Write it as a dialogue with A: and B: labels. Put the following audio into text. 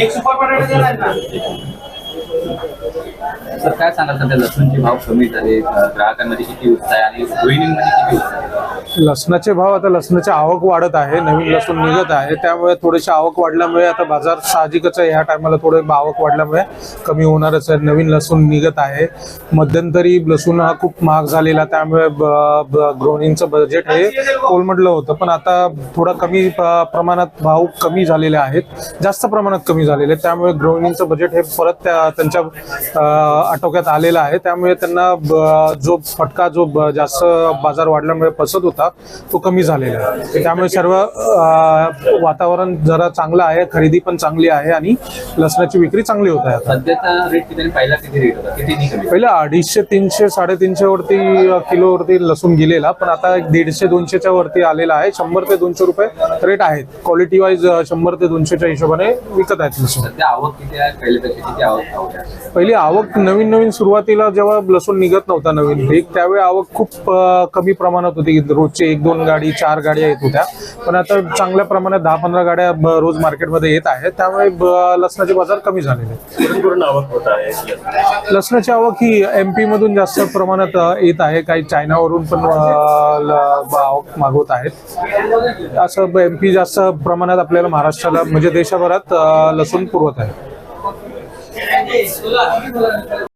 A: एक सुपर बटाटा दिलाय ना
B: Sir काय सांगाल सध्या? लसूणचे भाव कमी झाले ग्राहकांमध्ये किती उत्साह आहे आणि गृहिणींमध्ये किती उत्साह आहे?
C: लसणाचे भाव आता लसणाची आवक वाढत आहे नवीन लसूण निघत आहे त्यामुळे थोडीशी आवक वाढल्यामुळे आता बाजार साहजिकच आहे. ह्या टायमाला थोडे आवक वाढल्यामुळे कमी होणारच आहे नवीन लसूण निघत आहे. मध्यंतरी लसूण हा खूप महाग झालेला त्यामुळे ब- ब- गृहिणींचं बजेट हे कोलमडलं होतं. पण आता थोडा कमी प- प्रमाणात भाव कमी झालेले आहेत जास्त प्रमाणात कमी झालेले आहेत त्यामुळे गृहिणींचं बजेट हे परत त्या त्यांच्या अं, आटोक्यात आलेलं आहे. त्यामुळे त्यांना जो फटका जो जास्त बाजार वाढल्यामुळे बसत होता तो कमी झालेला आहे. त्यामुळे सर्व वातावरण जरा चांगलं आहे खरेदी पण चांगली आहे आणि लसणाची विक्री चांगली होत आहे
B: पहिला
C: अडीचशे तीनशे साडेतीनशे वरती किलोवरती लसूण गेलेला पण आता एक दीडशे दोनशेच्या वरती आलेला आहे. शंभर ते दोनशे रुपये रेट आहेत. क्वालिटी वाईज शंभर ते दोनशेच्या हिशोबाने विकत आहेत लसूण.
B: आवक किती आहे?
C: पहिली आवक नवीन नवीन सुरुवातीला जेव्हा लसूण निघत नव्हता नवीन पीक त्यावेळी आवक खूप कमी प्रमाणात होती. रोजचे एक दोन गाडी चार गाड्या येत होत्या. पण आता चांगल्या प्रमाणात दहा पंधरा गाड्या रोज मार्केटमध्ये येत आहेत. त्यामुळे लसणाचे बाजार कमी झालेले आहेत. लसणाची आवक ही एम पी मधून जास्त प्रमाणात येत आहे. काही चायनावरून पण आवक मागवत आहेत. असं एम पी जास्त प्रमाणात आपल्याला महाराष्ट्राला म्हणजे देशभरात लसूण पुरवत आहे. vez.